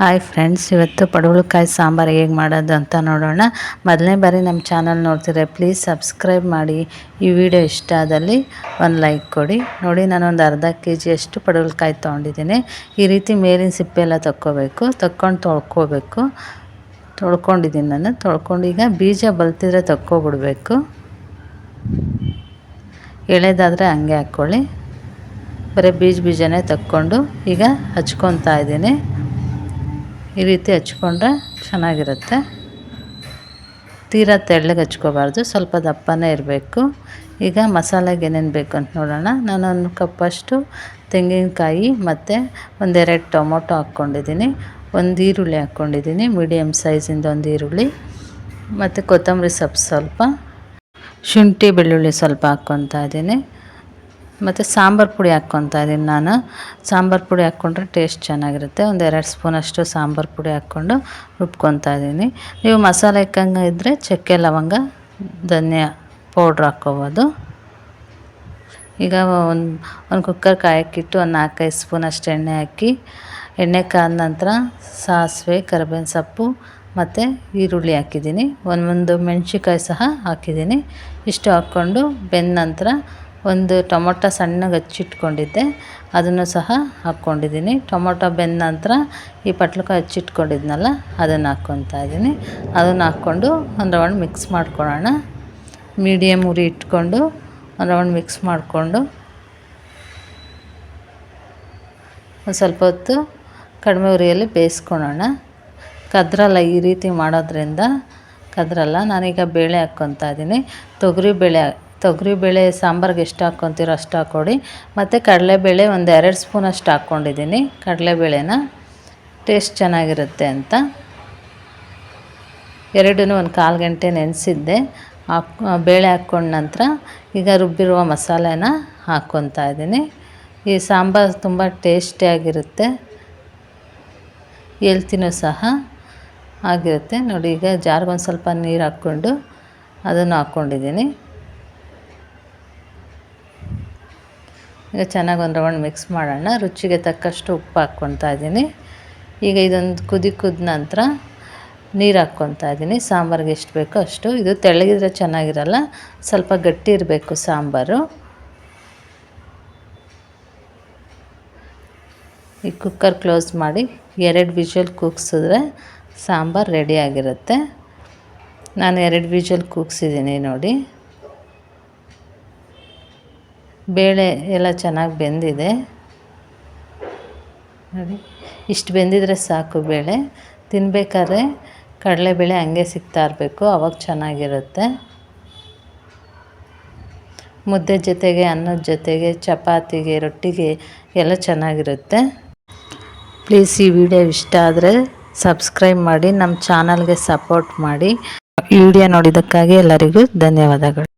Hi friends ಇವತ್ತು ಪಡವಲಕಾಯಿ ಸಾಂಬಾರು ಹೇಗೆ ಮಾಡೋದು ಅಂತ ನೋಡೋಣ. ಮೊದಲನೇ ಬಾರಿ ನಮ್ಮ ಚಾನಲ್ ನೋಡ್ತಿದ್ರೆ ಪ್ಲೀಸ್ ಸಬ್ಸ್ಕ್ರೈಬ್ ಮಾಡಿ. ಈ ವಿಡಿಯೋ ಇಷ್ಟ ಆದಲ್ಲಿ ಒಂದು ಲೈಕ್ ಕೊಡಿ. ನೋಡಿ ನಾನು ಒಂದು ಅರ್ಧ ಕೆ ಜಿಯಷ್ಟು ಪಡವಲಕಾಯಿ ತೊಗೊಂಡಿದ್ದೀನಿ. ಈ ರೀತಿ ಮೇಲಿನ ಸಿಪ್ಪೆ ಎಲ್ಲ ತಕ್ಕೋಬೇಕು. ತಕ್ಕೊಂಡು ತೊಳ್ಕೋಬೇಕು. ತೊಳ್ಕೊಂಡಿದ್ದೀನಿ ನಾನು. ತೊಳ್ಕೊಂಡು ಈಗ ಬೀಜ ಬಲ್ತಿದ್ರೆ ತಕ್ಕೊಬಿಡ್ಬೇಕು. ಎಳೆದಾದರೆ ಹಂಗೆ ಹಾಕ್ಕೊಳ್ಳಿ. ಬರೀ ಬೀಜ ಬೀಜನೇ ತಕ್ಕೊಂಡು ಈಗ ಹಚ್ಕೊತಾ ಇದ್ದೀನಿ. ಈ ರೀತಿ ಹಚ್ಕೊಂಡ್ರೆ ಚೆನ್ನಾಗಿರುತ್ತೆ. ತೀರಾ ತೆಳ್ಳಗೆ ಹಚ್ಕೋಬಾರ್ದು, ಸ್ವಲ್ಪ ದಪ್ಪನೇ ಇರಬೇಕು. ಈಗ ಮಸಾಲೆಗೆ ಏನೇನು ಬೇಕು ಅಂತ ನೋಡೋಣ. ನಾನು ಒಂದು ಕಪ್ಪಷ್ಟು ತೆಂಗಿನಕಾಯಿ ಮತ್ತು ಒಂದೆರಡು ಟೊಮೊಟೊ ಹಾಕ್ಕೊಂಡಿದ್ದೀನಿ. ಒಂದು ಈರುಳ್ಳಿ ಹಾಕ್ಕೊಂಡಿದ್ದೀನಿ ಮೀಡಿಯಮ್ ಸೈಜಿಂದ ಒಂದು ಈರುಳ್ಳಿ. ಮತ್ತು ಕೊತ್ತಂಬರಿ ಸೊಪ್ಪು ಸ್ವಲ್ಪ. ಶುಂಠಿ ಬೆಳ್ಳುಳ್ಳಿ ಸ್ವಲ್ಪ ಹಾಕ್ಕೊತಾ ಇದ್ದೀನಿ. ಮತ್ತು ಸಾಂಬಾರು ಪುಡಿ ಹಾಕ್ಕೊತಾ ಇದ್ದೀನಿ ನಾನು. ಸಾಂಬಾರು ಪುಡಿ ಹಾಕ್ಕೊಂಡ್ರೆ ಟೇಸ್ಟ್ ಚೆನ್ನಾಗಿರುತ್ತೆ. ಒಂದು ಎರಡು ಸ್ಪೂನಷ್ಟು ಸಾಂಬಾರು ಪುಡಿ ಹಾಕ್ಕೊಂಡು ರುಬ್ಕೊತಾ ಇದ್ದೀನಿ. ನೀವು ಮಸಾಲೆ ಇಕ್ಕಂಗೆ ಇದ್ದರೆ ಚಕ್ಕೆ, ಲವಂಗ, ಧನಿಯಾ ಪೌಡ್ರ್ ಹಾಕ್ಕೋಬೋದು. ಈಗ ಒಂದು ಒಂದು ಕುಕ್ಕರ್ ಕಾಯಕ್ಕಿಟ್ಟು ಒಂದು ನಾಲ್ಕೈದು ಸ್ಪೂನಷ್ಟು ಎಣ್ಣೆ ಹಾಕಿ, ಎಣ್ಣೆ ಕಾದ ನಂತರ ಸಾಸಿವೆ, ಕರಿಬೇವಿನ ಸೊಪ್ಪು ಮತ್ತು ಈರುಳ್ಳಿ ಹಾಕಿದ್ದೀನಿ. ಒಂದು ಒಂದು ಮೆಣಸಿಕಾಯಿ ಸಹ ಹಾಕಿದ್ದೀನಿ. ಇಷ್ಟು ಹಾಕ್ಕೊಂಡು ಬೆಂದ ನಂತರ ಒಂದು ಟೊಮೊಟೊ ಸಣ್ಣಗೆ ಹಚ್ಚಿಟ್ಕೊಂಡಿದ್ದೆ. ಅದನ್ನು ಸಹ ಹಾಕ್ಕೊಂಡಿದ್ದೀನಿ. ಟೊಮೊಟೊ ಬೆಂದ ನಂತರ ಈ ಪಟ್ಲಕಾಯಿ ಹಚ್ಚಿಟ್ಕೊಂಡಿದ್ನಲ್ಲ, ಅದನ್ನು ಹಾಕ್ಕೊತಾ ಇದ್ದೀನಿ. ಅದನ್ನು ಹಾಕ್ಕೊಂಡು ಒಂದು ರೌಂಡ್ ಮಿಕ್ಸ್ ಮಾಡ್ಕೊಳ್ಳೋಣ. ಮೀಡಿಯಮ್ ಉರಿ ಇಟ್ಕೊಂಡು ಒಂದು ರೌಂಡ್ ಮಿಕ್ಸ್ ಮಾಡಿಕೊಂಡು ಒಂದು ಸ್ವಲ್ಪ ಹೊತ್ತು ಕಡಿಮೆ ಉರಿಯಲ್ಲಿ ಬೇಯಿಸ್ಕೊಳ್ಳೋಣ. ಕದ್ರಲ್ಲ ಈ ರೀತಿ ಮಾಡೋದ್ರಿಂದ ಕದ್ರಲ್ಲ. ನಾನೀಗ ಬೇಳೆ ಹಾಕ್ಕೊತಾ ಇದ್ದೀನಿ. ತೊಗರಿ ಬೇಳೆ ತೊಗರಿಬೇಳೆ ಸಾಂಬಾರ್ಗೆ ಎಷ್ಟು ಹಾಕ್ಕೊತೀರೋ ಅಷ್ಟು ಹಾಕ್ಕೊಡಿ. ಮತ್ತು ಕಡಲೆಬೇಳೆ ಒಂದು ಎರಡು ಸ್ಪೂನ್ ಅಷ್ಟು ಹಾಕ್ಕೊಂಡಿದ್ದೀನಿ. ಕಡಲೆಬೇಳೆನ ಟೇಸ್ಟ್ ಚೆನ್ನಾಗಿರುತ್ತೆ ಅಂತ. ಎರಡೂ ಒಂದು ಕಾಲು ಗಂಟೆ ನೆನೆಸಿದ್ದೆ. ಹಾಕ್, ಬೇಳೆ ಹಾಕ್ಕೊಂಡ ನಂತರ ಈಗ ರುಬ್ಬಿರುವ ಮಸಾಲೆನ ಹಾಕ್ಕೊತಾ ಇದ್ದೀನಿ. ಈ ಸಾಂಬಾರು ತುಂಬ ಟೇಸ್ಟಿಯಾಗಿರುತ್ತೆ ಎಲ್ತಿನೂ ಸಹ ಆಗಿರುತ್ತೆ. ನೋಡಿ ಈಗ ಜಾರ್ಗೊಂದು ಸ್ವಲ್ಪ ನೀರು ಹಾಕ್ಕೊಂಡು ಅದನ್ನು ಹಾಕ್ಕೊಂಡಿದ್ದೀನಿ. ಈಗ ಚೆನ್ನಾಗಿ ಒಂದು ರೌಂಡ್ ಮಿಕ್ಸ್ ಮಾಡೋಣ. ರುಚಿಗೆ ತಕ್ಕಷ್ಟು ಉಪ್ಪು ಹಾಕ್ಕೊತಾ ಇದ್ದೀನಿ. ಈಗ ಇದೊಂದು ಕುದಿ ಕುದ ನಂತರ ನೀರು ಹಾಕ್ಕೊತಾ ಇದ್ದೀನಿ. ಸಾಂಬಾರಿಗೆ ಎಷ್ಟು ಬೇಕೋ ಅಷ್ಟು. ಇದು ತೆಳ್ಳಗಿದ್ರೆ ಚೆನ್ನಾಗಿರಲ್ಲ, ಸ್ವಲ್ಪ ಗಟ್ಟಿ ಇರಬೇಕು ಸಾಂಬಾರು. ಈ ಕುಕ್ಕರ್ ಕ್ಲೋಸ್ ಮಾಡಿ ಎರಡು ವಿಷಲ್ ಕೂಗ್ಸಿದ್ರೆ ಸಾಂಬಾರು ರೆಡಿಯಾಗಿರುತ್ತೆ ನಾನು ಎರಡು ವಿಷಲ್ ಕೂಗ್ಸಿದ್ದೀನಿ ನೋಡಿ. ಬೇಳೆ ಎಲ್ಲ ಚೆನ್ನಾಗಿ ಬೆಂದಿದೆ. ನೋಡಿ, ಇಷ್ಟು ಬೆಂದಿದ್ರೆ ಸಾಕು ಬೇಳೆ. ತಿನ್ನಬೇಕಾದ್ರೆ ಕಡಲೆಬೇಳೆ ಹಂಗೆ ಸಿಗ್ತಾ ಇರಬೇಕು, ಅವಾಗ ಚೆನ್ನಾಗಿರುತ್ತೆ. ಮುದ್ದೆ ಜೊತೆಗೆ, ಅನ್ನದ ಜೊತೆಗೆ, ಚಪಾತಿಗೆ, ರೊಟ್ಟಿಗೆ ಎಲ್ಲ ಚೆನ್ನಾಗಿರುತ್ತೆ. ಪ್ಲೀಸ್ ಈ ವಿಡಿಯೋ ಇಷ್ಟ ಆದರೆ ಸಬ್ಸ್ಕ್ರೈಬ್ ಮಾಡಿ, ನಮ್ಮ ಚಾನಲ್ಗೆ ಸಪೋರ್ಟ್ ಮಾಡಿ. ಈ ವಿಡಿಯೋ ನೋಡಿದ್ದಕ್ಕಾಗಿ ಎಲ್ಲರಿಗೂ ಧನ್ಯವಾದಗಳು.